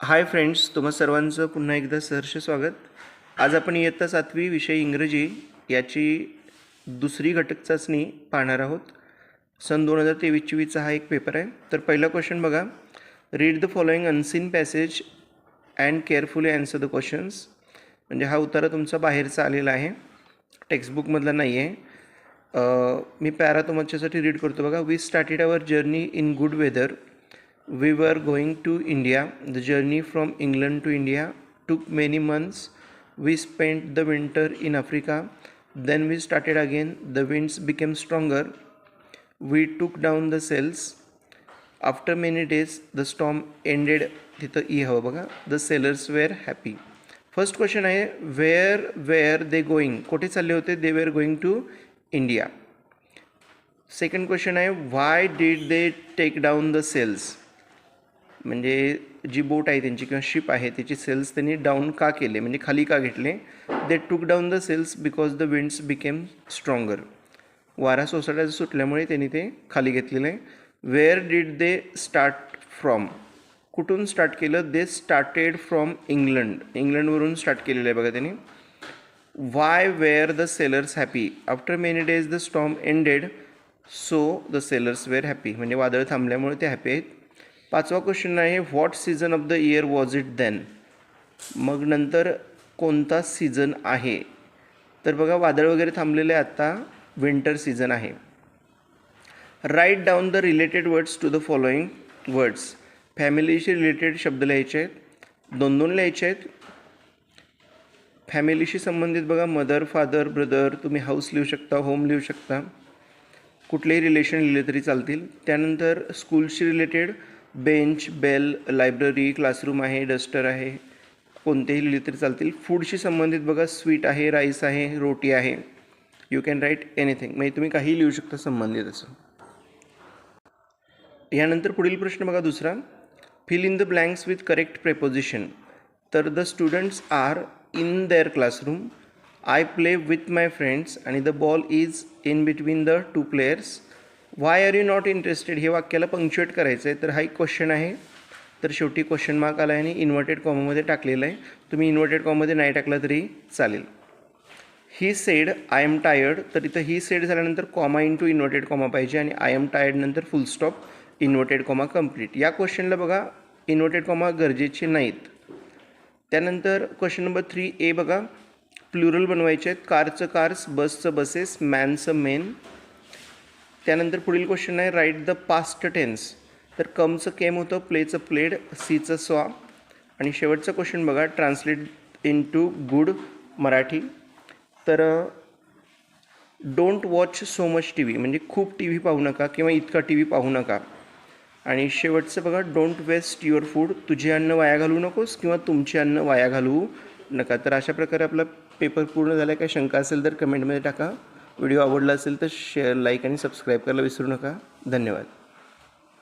Hi friends तुम्हा सर्वांचं पुन्हा एकदा सहर्ष स्वागत. आज आपण इयत्ता सातवी विषय इंग्रजी याची दुसरी घटक चाचणी पाहणार आहोत. सन दोन हजार तेवीस चोवीसचा हा एक पेपर आहे. तर पहिला क्वेश्चन बघा. Read the following unseen passage and carefully answer the questions म्हणजे हा उतारा तुमचा बाहेरचा आलेला आहे. टेक्स्टबुकमधला नाही आहे मी पॅरा तुमच्यासाठी रीड करतो बघा. We started our journey in good weather We were going to India. The journey from England to India took many months. We spent the winter in Africa. Then we started again. The winds became stronger. We took down the sails. After many days, the storm ended. तिथं E हवं बघा the sailors were happy first question आहे wear were they going कुठे चालले होते they were going to India second question आहे why did they take down the sails म्हणजे जी बोट आहे त्यांची किंवा शिप आहे त्याची सेल्स त्यांनी डाऊन का केले? म्हणजे खाली का घेतले? They took down the sails because the winds became stronger वारा सोसाट्याचं सुटल्यामुळे त्यांनी ते खाली घेतलेलं. आहे where did they start from कुठून स्टार्ट केलं? दे स्टार्टेड फ्रॉम इंग्लंड इंग्लंडवरून स्टार्ट केलेलं आहे बघा त्यांनी. Why were the sailors happy after many days the storm ended so the sailors were happy म्हणजे वादळ थांबल्यामुळे ते हॅपी आहेत. पाचवा क्वेश्चन आहे what season of the year was it then मग नंतर कोणता सीझन आहे? तर बघा वादळ वगैरे थांबलेले आत्ता विंटर सीझन आहे. Right down the related words to the following words फॅमिलीशी related शब्द लिहायचे आहेत. दोन दोन लिहायचे आहेत. फॅमिलीशी संबंधित बघा मदर फादर ब्रदर तुम्ही हाऊस लिहू शकता होम लिहू शकता. कुठलेही रिलेशन लिहिले तरी चालतील. त्यानंतर स्कूलशी related bench bell library classroom आहे डस्टर आहे कोणतेही लिहिले तरी चालतील. फूडशी संबंधित बघा स्वीट आहे राईस आहे रोटी आहे. यू कॅन राईट एनिथिंग म्हणजे तुम्ही काही लिहू शकता संबंधित असं. यानंतर पुढील प्रश्न बघा दुसरा. Fill in the blanks with correct preposition तर the students are in their classroom I play with my friends आणि the ball is in between the two players why are you not interested हे वाक्याला punctuate करायचं आहे तर हा एक question आहे. तर शेवटी क्वेश्चन मार्क आला आहे आणि इन्व्हर्टेड कॉमामध्ये टाकलेलं आहे तुम्ही इन्व्हर्टेड कॉममध्ये नाही टाकला तरी चालेल. He said I am tired तर इथं ही सेड झाल्यानंतर comma in two inverted comma पाहिजे आणि आय एम टायर्ड नंतर full stop inverted comma complete या क्वेश्चनला बघा इन्व्हर्टेड कॉमा गरजेचे नाहीत. त्यानंतर क्वेश्चन नंबर थ्री ए बघा. प्लुरल बनवायचे आहेत. कारचं कार्स बसचं बसेस मॅनचं मेन त्यानंतर पुढील क्वेश्चन आहे राईट द पास्ट टेन्स तर कमचं केम होतं प्लेचं प्लेड सीचं स्वा आणि शेवटचं क्वेश्चन बघा translate into good Marathi. तर don't watch so much T V म्हणजे खूप टी व्ही पाहू नका किंवा इतका टी व्ही पाहू नका. आणि शेवटचं बघा डोंट वेस्ट युअर फूड तुझे अन्न वाया घालू नकोस किंवा तुमचे अन्न वाया घालवू नका. तर अशा प्रकारे आपला पेपर पूर्ण झाला काय शंका असेल तर कमेंटमध्ये टाका. व्हिडिओ आवडला असेल तर शेअर लाईक आणि सबस्क्राईब करायला विसरू नका. धन्यवाद.